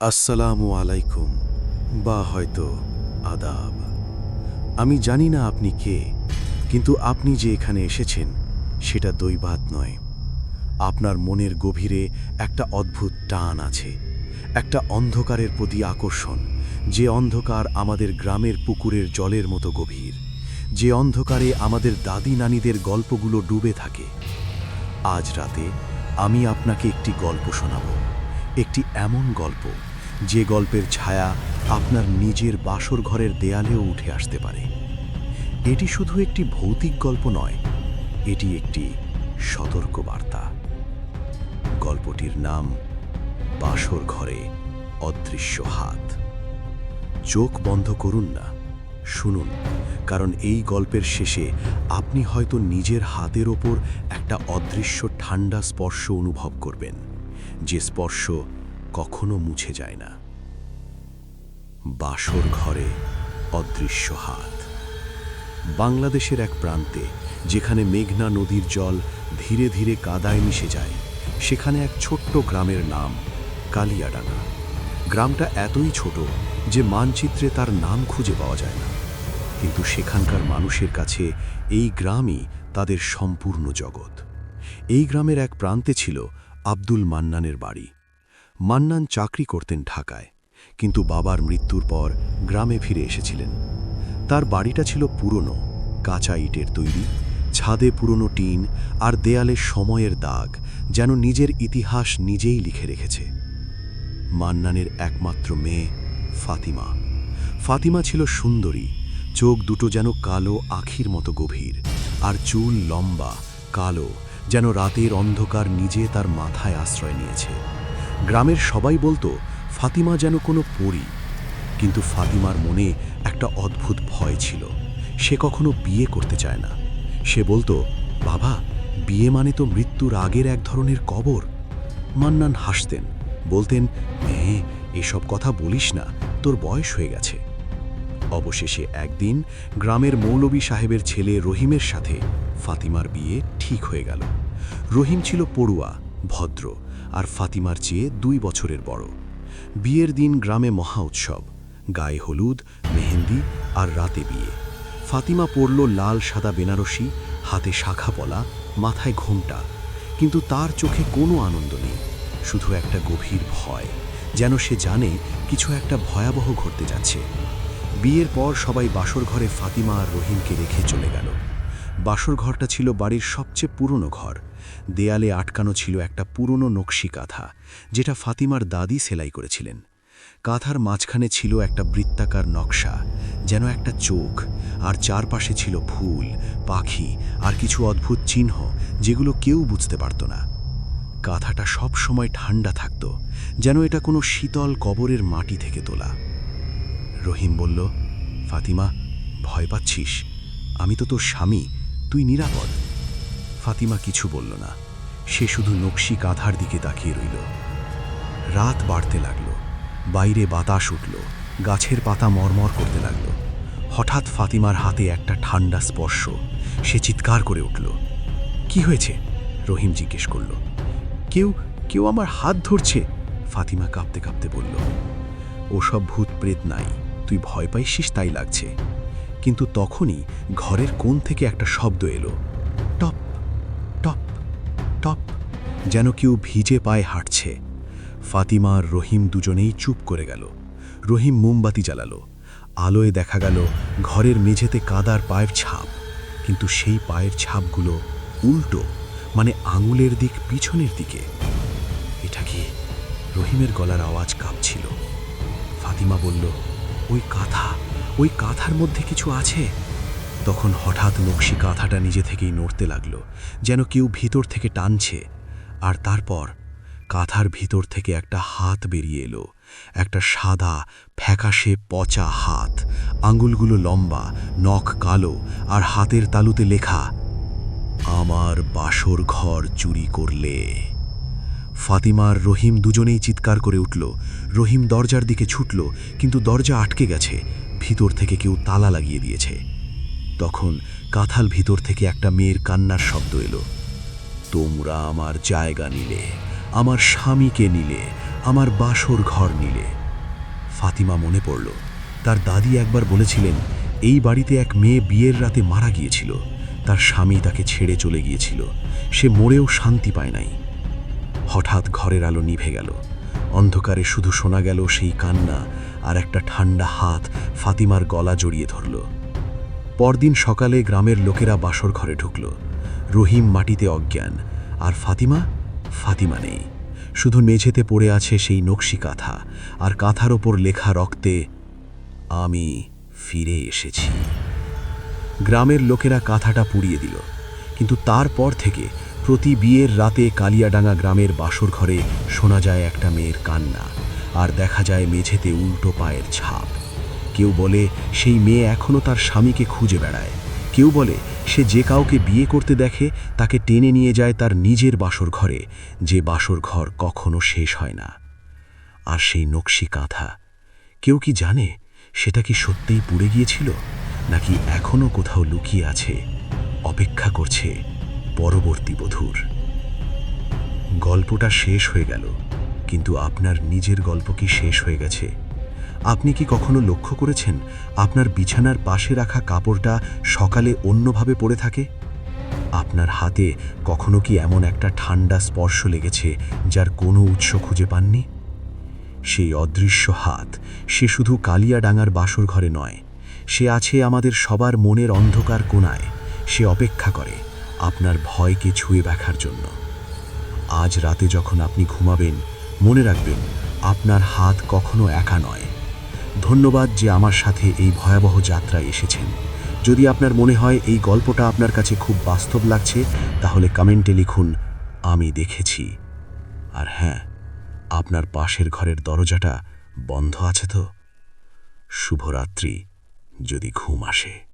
আসসালামু আলাইকুম। বা হয়তো আদাব। আমি জানি না আপনি কে, কিন্তু আপনি যে এখানে এসেছেন, সেটা দৈবাত নয়। আপনার মনের গভীরে একটা অদ্ভুত টান আছে, একটা অন্ধকারের প্রতি আকর্ষণ, যে অন্ধকার আমাদের গ্রামের পুকুরের জলের মতো গভীর, যে অন্ধকারে আমাদের দাদি নানিদের গল্পগুলো ডুবে থাকে। আজ রাতে আমি আপনাকে একটি গল্প শোনাব, একটি এমন গল্প যে গল্পের ছায়া আপনার নিজের বাসর ঘরের দেয়ালেও উঠে আসতে পারে। এটি শুধু একটি ভৌতিক গল্প নয়, এটি একটি সতর্ক বার্তা গল্পটির নাম, বাসর ঘরে অদৃশ্য হাত। চোখ বন্ধ করুন না, শুনুন, কারণ এই গল্পের শেষে আপনি হয়তো নিজের হাতের ওপর একটা অদৃশ্য ঠান্ডা স্পর্শ অনুভব করবেন, যে স্পর্শ কখনো মুছে যায় না। বাসর ঘরে অদৃশ্য হাত। বাংলাদেশের এক প্রান্তে, যেখানে মেঘনা নদীর জল ধীরে ধীরে কাদায় মিশে যায়, সেখানে এক ছোট্ট গ্রামের নাম কালিয়াডাঙ্গা। গ্রামটা এতই ছোট যে মানচিত্রে তার নাম খুঁজে পাওয়া যায় না। কিন্তু সেখানকার মানুষের কাছে এই গ্রামই তাদের সম্পূর্ণ জগৎ। এই গ্রামের এক প্রান্তে ছিল আব্দুল মান্নানের বাড়ি। মান্নান চাকরি করতেন ঢাকায়, কিন্তু বাবার মৃত্যুর পর গ্রামে ফিরে এসেছিলেন। তার বাড়িটা ছিল পুরনো, কাঁচা ইটের তৈরি, ছাদে পুরনো টিন আর দেয়ালে সময়ের দাগ যেন নিজের ইতিহাস নিজেই লিখে রেখেছে। মান্নানের একমাত্র মেয়ে ফাতিমা। ফাতিমা ছিল সুন্দরী, চোখ দুটো যেন কালো আখির মতো গভীর আর চুল লম্বা, কালো, যেন রাতের অন্ধকার নিজে তার মাথায় আশ্রয় নিয়েছে। গ্রামের সবাই বলতো, ফাতিমা যেন কোনো পরী। কিন্তু ফাতিমার মনে একটা অদ্ভুত ভয় ছিল। সে কখনো বিয়ে করতে চায় না। সে বলতো, বাবা, বিয়ে মানে তো মৃত্যুর আগের এক ধরনের কবর। মান্নান হাসতেন, বলতেন, মেয়ে, এসব কথা বলিস না, তোর বয়স হয়ে গেছে। অবশেষে একদিন গ্রামের মৌলবী সাহেবের ছেলে রহিমের সাথে ফাতিমার বিয়ে ঠিক হয়ে গেল। রহিম ছিল পড়ুয়া, ভদ্র আর ফাতিমার চেয়ে দুই বছরের বড়। বিয়ের দিন গ্রামে মহা উৎসব। গায়ে হলুদ, মেহেন্দি আর রাতে বিয়ে। ফাতিমা পরল লাল, সাদা বেনারসি, হাতে শাখা পলা, মাথায় ঘোমটা। কিন্তু তার চোখে কোনো আনন্দ নেই। শুধু একটা গভীর ভয়, যেন সে জানে কিছু একটা ভয়াবহ ঘটতে যাচ্ছে। বিয়ের পর সবাই বাসর ঘরে ফাতিমা আর রহিমকে রেখে চলে গেল। বাসর ঘরটা ছিল বাড়ির সবচেয়ে পুরনো ঘর। দেয়ালে আটকানো ছিল একটা পুরনো নকশি কাঁথা, যেটা ফাতিমার দাদি সেলাই করেছিলেন। কাঁথার মাঝখানে ছিল একটা বৃত্তাকার নকশা, যেন একটা চোখ, আর চারপাশে ছিল ফুল, পাখি, আর কিছু অদ্ভুত চিহ্ন, যেগুলো কেউ বুঝতে পারত না। কাঁথাটা সব সময় ঠান্ডা থাকত, যেন এটা কোনো শীতল কবরের মাটি থেকে তোলা। রহিম বলল, ফাতিমা, ভয় পাচ্ছিস? আমি তো তোর স্বামী তুই নিরাপদ। ফাতিমা কিছু বলল না। সে শুধু নকশি কাঁধার দিকে তাকিয়ে রইল। রাত বাড়তে লাগল। বাইরে বাতাস উঠল। গাছের পাতা মরমর করতে লাগল। হঠাৎ ফাতিমার হাতে একটা ঠান্ডা স্পর্শ। সে চিৎকার করে উঠল। কি হয়েছে? রহিম জিজ্ঞেস করল। কেউ কেউ আমার হাত ধরছে? ফাতিমা কাঁপতে কাঁপতে বলল। ওসব ভূত প্রেত নাই। তুই ভয় পাইছিস তাই লাগছে। কিন্তু তখনই ঘরের কোণ থেকে একটা শব্দ এলো। টপ টপ টপ, যেন কেউ ভিজে পায়ে হাঁটছে। ফাতিমা আর রহিম দুজনেই চুপ করে গেল। রহিম মোমবাতি জ্বালালো। আলোয় দেখা গেল ঘরের মেঝেতে কাদার পায়ের ছাপ। কিন্তু সেই পায়ের ছাপগুলো উল্টো মানে আঙুলের দিক পিছনের দিকে। এটা কি রহিমের গলার আওয়াজ কাঁপছিল? ফাতিমা বলল, ওই কাঁথা। ওই কাঁথার মধ্যে কিছু আছে? তখন হঠাৎ নকশি কাঁথাটা নিজে থেকেই নড়তে লাগল, যেন কেউ ভিতর থেকে টানছে। আর তারপর কাঁথার ভিতর থেকে একটা হাত বেরিয়ে এলো, একটা সাদা, ফ্যাকাশে পচা হাত। আঙুলগুলো লম্বা, নখ কালো, আর হাতের তালুতে লেখা, আমার বাসর ঘর চুরি করলে। ফাতিমার রহিম দুজনেই চিৎকার করে উঠল। রহিম দরজার দিকে ছুটল, কিন্তু দরজা আটকে গেছে। ভিতর থেকে কেউ তালা লাগিয়ে দিয়েছে। তখন কাঁথাল ভিতর থেকে একটা মেয়ের কান্নার শব্দ এলো। তোমরা আমার জায়গা নিলে, আমার স্বামীকে নিলে, আমার বাসর ঘর নিলে। ফাতিমা মনে পড়ল, তার দাদি একবার বলেছিলেন, এই বাড়িতে এক মেয়ে বিয়ের রাতে মারা গিয়েছিল, তার স্বামী তাকে ছেড়ে চলে গিয়েছিল, সে মরেও শান্তি পায় নাই। হঠাৎ ঘরের আলো নিভে গেল, অন্ধকারে শুধু শোনা গেল সেই কান্না আর একটা ঠান্ডা হাত ফাতিমার গলা জড়িয়ে ধরল। পরদিন সকালে গ্রামের লোকেরা বাসর ঘরে ঢুকল। রহিম মাটিতে অজ্ঞান। আর ফাতিমা? ফাতিমা নেই। শুধু মেঝেতে পড়ে আছে সেই নকশি কাঁথা। আর কাঁথার ওপর লেখা রক্তে, আমি ফিরে এসেছি। গ্রামের লোকেরা কাঁথাটা পুড়িয়ে দিল। কিন্তু তারপর থেকে প্রতি বিয়ের রাতে কালিয়াডাঙ্গা গ্রামের বাসর ঘরে শোনা যায় একটা মেয়ের কান্না। আর দেখা যায় মেঝেতে উল্টো পায়ের ছাপ। কেউ বলে, সেই মেয়ে এখনও তার স্বামীকে খুঁজে বেড়ায়। কেউ বলে, সে যে কাউকে বিয়ে করতে দেখে, তাকে টেনে নিয়ে যায় তার নিজের বাসর ঘরে। যে বাসর ঘর কখনো শেষ হয় না। আর সেই নকশি কাঁথা। কেউ কি জানে, সেটা কি সত্যিই পুড়ে গিয়েছিল? নাকি এখনও কোথাও লুকিয়ে আছে, অপেক্ষা করছে পরবর্তী বধূর? গল্পটা শেষ হয়ে গেল। কিন্তু আপনার নিজের গল্প কি শেষ হয়ে গেছে? আপনি কি কখনো লক্ষ্য করেছেন আপনার বিছানার পাশে রাখা কাপড়টা সকালে অন্যভাবে পড়ে থাকে? আপনার হাতে কখনো কি এমন একটা ঠান্ডা স্পর্শ লেগেছে যার কোনো উৎস খুঁজে পাননি? সেই অদৃশ্য হাত, সে শুধু কালিয়াডাঙ্গার বাসর ঘরে নয়, সে আছে আমাদের সবার মনের অন্ধকার কোণায়, সে অপেক্ষা করে আপনার ভয়কে ছুঁয়ে দেখার জন্য। আজ রাতে যখন আপনি ঘুমাবেন মনে রাখবেন, আপনার হাত কখনো একা নয়। ধন্যবাদ যে আমার সাথে এই ভয়াবহ যাত্রায় এসেছেন। যদি আপনার মনে হয় এই গল্পটা আপনার কাছে খুব বাস্তব লাগছে, তাহলে কমেন্টে লিখুন, আমি দেখেছি। আর হ্যাঁ আপনার পাশের ঘরের দরজাটা বন্ধ আছে তো? শুভরাত্রি, যদি ঘুম আসে।